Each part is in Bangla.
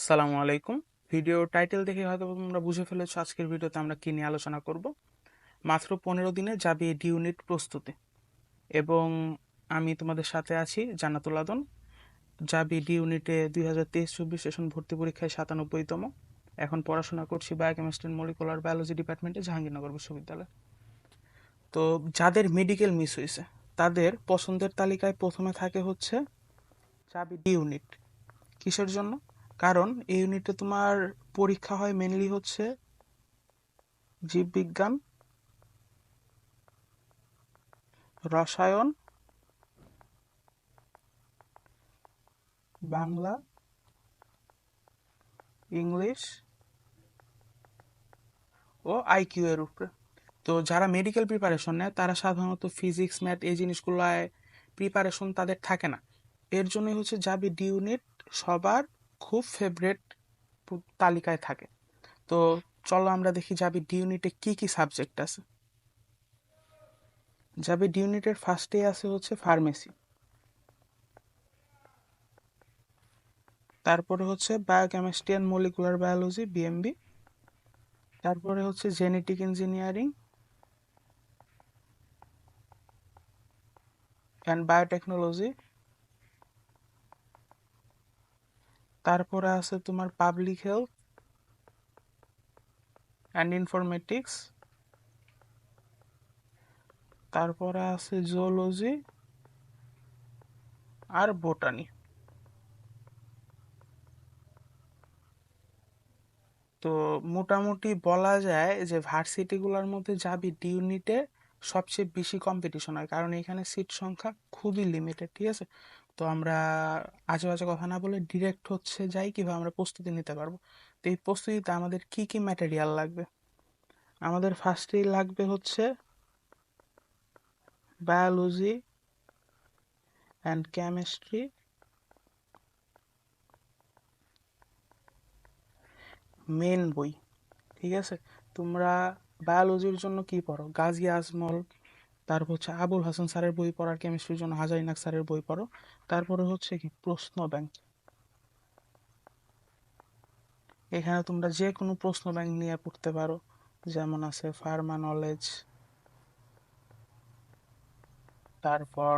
আসসালামু আলাইকুম। ভিডিও টাইটেল দেখে হয়তো তোমরা বুঝে ফেলেছো আজকের ভিডিওতে আমরা কী নিয়ে আলোচনা করব। মাত্র পনেরো দিনে যাবে ডি ইউনিট প্রস্তুতি। এবং আমি তোমাদের সাথে আছি জান্নাতুল আদন। যাবি ডি ইউনিটে দুই হাজার তেইশ চব্বিশ সেশন ভর্তি পরীক্ষায় সাতানব্বইতম। এখন পড়াশোনা করছি বায়োকেমিস্ট্রি মলিকুলার বায়োলজি ডিপার্টমেন্টে জাহাঙ্গীরনগর বিশ্ববিদ্যালয়। তো যাদের মেডিকেল মিস হয়েছে, তাদের পছন্দের তালিকায় প্রথমে থাকে হচ্ছে চাবি ডি ইউনিট কিসের জন্য? কারণ এই ইউনিটে তোমার পরীক্ষা হয় মেনলি হচ্ছে জীববিজ্ঞান, রসায়ন, বাংলা, ইংলিশ ও আইকিউ এর উপরে। তো যারা মেডিকেল প্রিপারেশন নেয়, তারা সাধারণত ফিজিক্স ম্যাথ এই জিনিসগুলোয় প্রিপারেশন তাদের থাকে না। এর জন্যই হচ্ছে যাবি ডি ইউনিট সবার খুব ফেভারেট তালিকায় থাকে। তো চলো আমরা দেখি যাবি ডি ইউনিটে কি কি সাবজেক্ট আছে। যাবে ডি ইউনিটের ফার্স্টে আছে হচ্ছে ফার্মেসি তারপরে হচ্ছে biochemistry and molecular biology BMB তারপরে হচ্ছে জেনেটিক ইঞ্জিনিয়ারিং অ্যান্ড বায়োটেকনোলজি তারপরে আছে তোমার পাবলিক হেলথ অ্যান্ড ইনফরমেটিক্স তারপরে আছে জুওলজি আর বোটানি তো মোটামুটি বলা যায় যে ভার্সিটিগুলোর মধ্যে যাবি ডি ইউনিটে সবচেয়ে বেশি কম্পিটিশন হয়, কারণ এখানে সিট সংখ্যা খুবই লিমিটেড ঠিক আছে? তো আমরা আজে বাজে কথা না বলে ডিরেক্ট হচ্ছে যাই কীভাবে আমরা প্রস্তুতি নিতে পারব। তো এই প্রস্তুতিতে আমাদের কি কি ম্যাটেরিয়াল লাগবে? আমাদের ফার্স্টেই লাগবে হচ্ছে বায়োলজি অ্যান্ড কেমিস্ট্রি মেন বই। ঠিক আছে? তোমরা বায়োলজির জন্য কি পড়ো? গাজী আজমল তারপর হচ্ছে আবুল হাসান স্যারের বই পড়ার কেমিস্ট্রির জন্য হাজারিনাক স্যারের বই পড়ো। তারপরে হচ্ছে কি, প্রশ্ন ব্যাংক এখানে তোমরা যে কোনো প্রশ্ন ব্যাংক নিয়ে পড়তে পারো। যেমন আছে ফার্মা নলেজ তারপর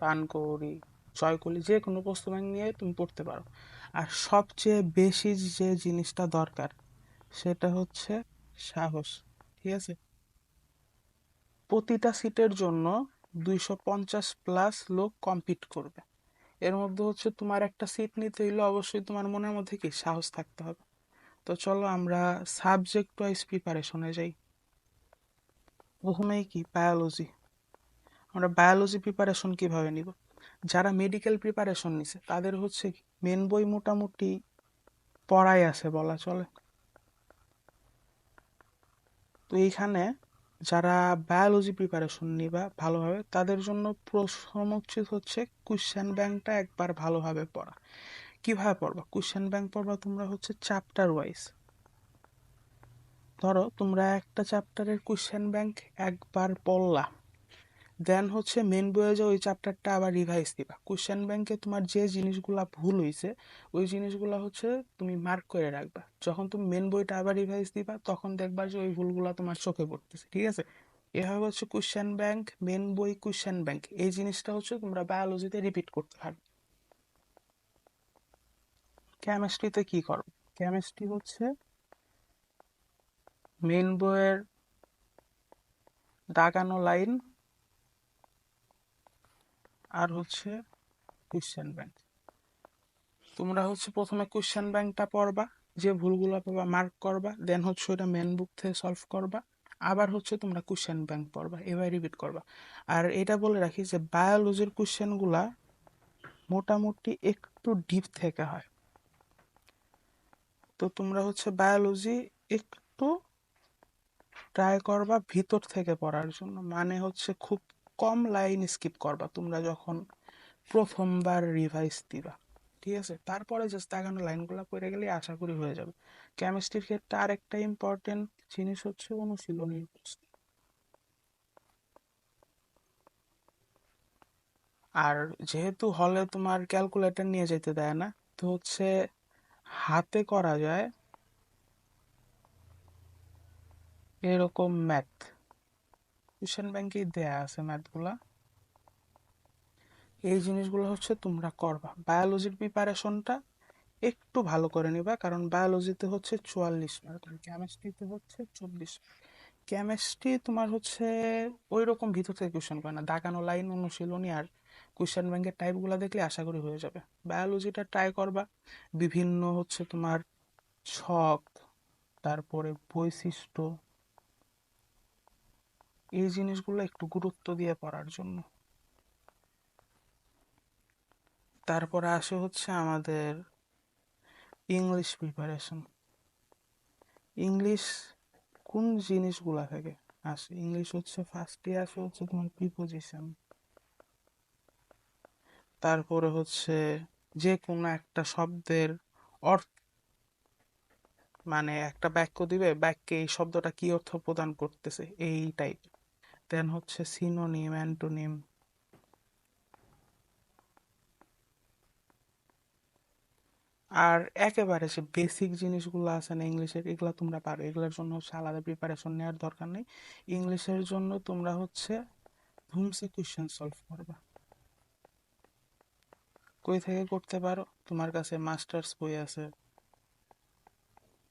পানকৌড়ি জয়কলি যে কোনো প্রশ্ন ব্যাংক নিয়ে তুমি পড়তে পারো। আর সবচেয়ে বেশি যে জিনিসটা দরকার, সেটা হচ্ছে সাহস, ঠিক আছে? প্রতিটা সিটের জন্য দুইশো পঞ্চাশ প্লাস লোক কম্পিট করবে। এর মধ্যে হচ্ছে তোমার একটা সিট নিতে হইলে অবশ্যই তোমার মনের মধ্যে কি? সাহস থাকতে হবে। তো চলো আমরা সাবজেক্ট ওয়াইজ প্রিপারেশনে যাই। প্রথমেই কি? বায়োলজি আমরা বায়োলজি প্রিপারেশন কীভাবে নিব? যারা মেডিকেল প্রিপারেশন নিছে, তাদের হচ্ছে মেন বই মোটামুটি পড়াই আছে বলা চলে। তো এইখানে যারা বায়োলজি প্রিপারেশন নিবা ভালোভাবে, তাদের জন্য প্রথম উচিত হচ্ছে কোশ্চেন ব্যাংকটা একবার ভালোভাবে পড়া। কীভাবে পড়বা? কোশ্চেন ব্যাংক পড়বা তোমরা হচ্ছে চ্যাপ্টার ওয়াইজ ধরো তোমরা একটা চ্যাপ্টারের কোশ্চেন ব্যাংক একবার পড়লা। দেন হচ্ছে মেন বইয়ে যে ওই চ্যাপ্টারটা আবার রিভাইজ দিবা। কোশ্চেন ব্যাংকে তোমার যে জিনিসগুলা ভুল হয়েছে ওই জিনিসগুলা হচ্ছে তুমি মার্ক করে রাখবা। যখন তুমি মেন বইটা আবার রিভাইজ দিবা, তখন দেখবা যে ওই ভুলগুলা তোমার চোখে পড়তেছে, ঠিক আছে? এভাবে হচ্ছে কোশ্চেন ব্যাংক মেন বই কোশ্চেন ব্যাংক এই জিনিসটা হচ্ছে তোমরা বায়োলজিতে রিপিট করতে পারবে। কেমিস্ট্রিতে কি করো? কেমিস্ট্রি হচ্ছে মেন বইয়ের দাগানো লাইন আর হচ্ছে কোশ্চেন ব্যাংক তোমরা হচ্ছে প্রথমে কোশ্চেন ব্যাংকটা পড়বা, যে ভুলগুলো পাবা মার্ক করবা দেন হচ্ছে ওটা মেন বুক থেকে সলভ করবা, আবার হচ্ছে তোমরা কোশ্চেন ব্যাংক পড়বা, এবার রিপিট করবা। আর এটা বলে রাখি যে বায়োলজির কোশ্চেনগুলা মোটামুটি একটু ডিপ থেকে হয়। তো তোমরা হচ্ছে বায়োলজি একটু ট্রাই করবা ভিতর থেকে পড়ার জন্য মানে হচ্ছে খুব কম লাইন স্কিপ করবা, তোমরা যখন প্রথমবার রিভাইজ দিবা, ঠিক আছে? তারপরে জাস্ট আগানো লাইনগুলো পড়ে গেলে আশা করি হয়ে যাবে। কেমিস্ট্রির ক্ষেত্রে আরেকটা ইম্পর্টেন্ট জিনিস হচ্ছে অনুশীলনীর প্রশ্ন আর যেহেতু হলে তোমার ক্যালকুলেটর নিয়ে যেতে দেয় না, তো হচ্ছে হাতে করা যায় এরকম ম্যাথ কুশন ব্যাংকেই দেয়া আছে ম্যাথগুলা এই জিনিসগুলো হচ্ছে তোমরা করবা। বায়োলজির প্রিপারেশনটা একটু ভালো করে নিবা, কারণ বায়োলজিতে হচ্ছে চুয়াল্লিশ মার্ক কেমিস্ট্রিতে হচ্ছে চব্বিশ কেমিস্ট্রি তোমার হচ্ছে ওই রকম ভিতর থেকে কোয়েশ্চেন করে না। দাগানো লাইন অনুশীলনী আর কোয়েশ্চেন ব্যাংকের টাইপগুলো দেখলে আশা করি হয়ে যাবে। বায়োলজিটা ট্রাই করবা। বিভিন্ন হচ্ছে তোমার ছক, তারপরে বৈশিষ্ট্য এই জিনিসগুলো একটু গুরুত্ব দিয়ে পড়ার জন্য। তারপরে আসে হচ্ছে আমাদের ইংলিশ প্রিপারেশন ইংলিশ কোন জিনিসগুলা থেকে আসে? ইংলিশ হচ্ছে ফার্স্টে আসে হচ্ছে তোমার প্রিপোজিশন তারপরে হচ্ছে যে কোনো একটা শব্দের অর্থ মানে একটা বাক্য দিবে, বাক্যে এই শব্দটা কি অর্থ প্রদান করতেছে, এই টাইপ দেন হচ্ছে সিনোনিম অ্যান্টোনিম আর একেবারে সে বেসিক জিনিসগুলো আছে না ইংলিশের এগুলো তোমরা পারো। এগুলোর জন্য হচ্ছে আলাদা প্রিপারেশন নেওয়ার দরকার নেই। ইংলিশের জন্য তোমরা হচ্ছে ভুমসে কোয়েশ্চেন সলভ করবা। কই থেকে করতে পারো? তোমার কাছে মাস্টার্স বই আছে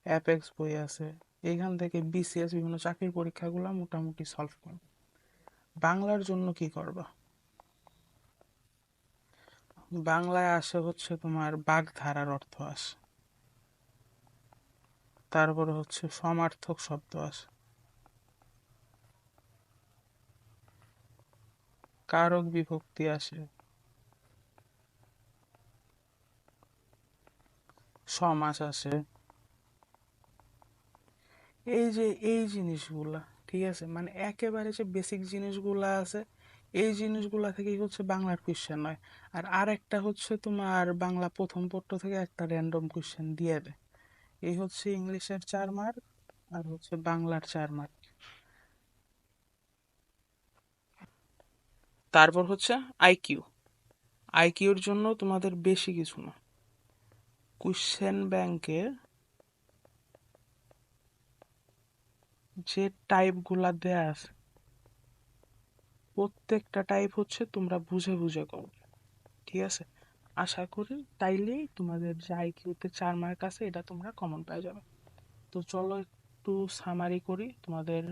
অ্যাপেক্স বই আছে। এইখান থেকে বিসিএস বিভিন্ন চাকরির পরীক্ষাগুলো মোটামুটি সলভ করবে। বাংলার জন্য কি করবা? বাংলায় আসে হচ্ছে তোমার বাগধারার অর্থ আসে। তারপরে হচ্ছে সমার্থক শব্দ আসে। কারক বিভক্তি আসে। সমাস আসে। এই যে, এই জিনিসগুলা ঠিক আছে? মানে একেবারে যে বেসিক জিনিসগুলা আছে, এই জিনিসগুলো থেকেই হচ্ছে বাংলার কোয়েশ্চেন হয়। আর আরেকটা হচ্ছে তোমার বাংলা প্রথম পত্র থেকে একটা র্যান্ডম কোয়েশ্চেন দিয়ে দেয় এই হচ্ছে ইংলিশের চার মার্ক আর হচ্ছে বাংলার চার মার্ক তারপর হচ্ছে আইকিউ আইকিউর জন্য তোমাদের বেশি কিছু না। কোয়েশ্চেন ব্যাংকে যে টাইপগুলা দেয়া আছে, প্রত্যেকটা টাইপ হচ্ছে তোমরা বুঝে বুঝে করবে ঠিক আছে? আশা করি তাইলেই তোমাদের যে আইকিউতে চার মার্ক আছে, এটা তোমরা কমন পেয়ে যাবে। তো চলো একটু সামারি করি তোমাদের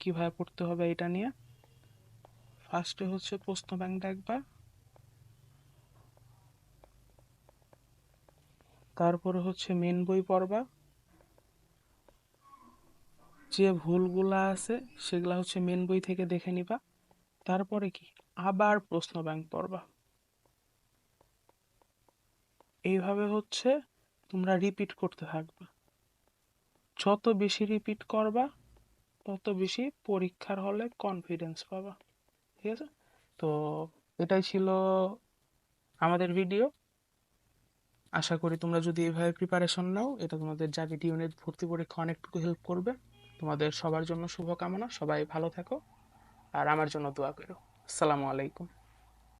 কীভাবে পড়তে হবে এটা নিয়ে। ফার্স্টে হচ্ছে প্রশ্ন ব্যাংক দেখবা তারপরে হচ্ছে মেন বই পড়বা। যে ভুলগুলা আছে, সেগুলা হচ্ছে মেন বই থেকে দেখে নিবা। তারপরে কি? আবার প্রশ্ন ব্যাংক পড়বা। এইভাবে হচ্ছে তোমরা রিপিট করতে থাকবে। যত বেশি রিপিট করবা, তত বেশি পরীক্ষার হলে কনফিডেন্স পাবা। ঠিক আছে? তো এটাই ছিল আমাদের ভিডিও আশা করি তোমরা যদি এভাবে প্রিপারেশন নাও, এটা তোমাদের জাবিটি ইউনিট ভর্তি পরীক্ষা অনেকটুকু হেল্প করবে। তোমাদের সবার জন্য শুভকামনা। সবাই ভালো থাকো। আর আমার জন্য দোয়া করো। আসসালামু আলাইকুম।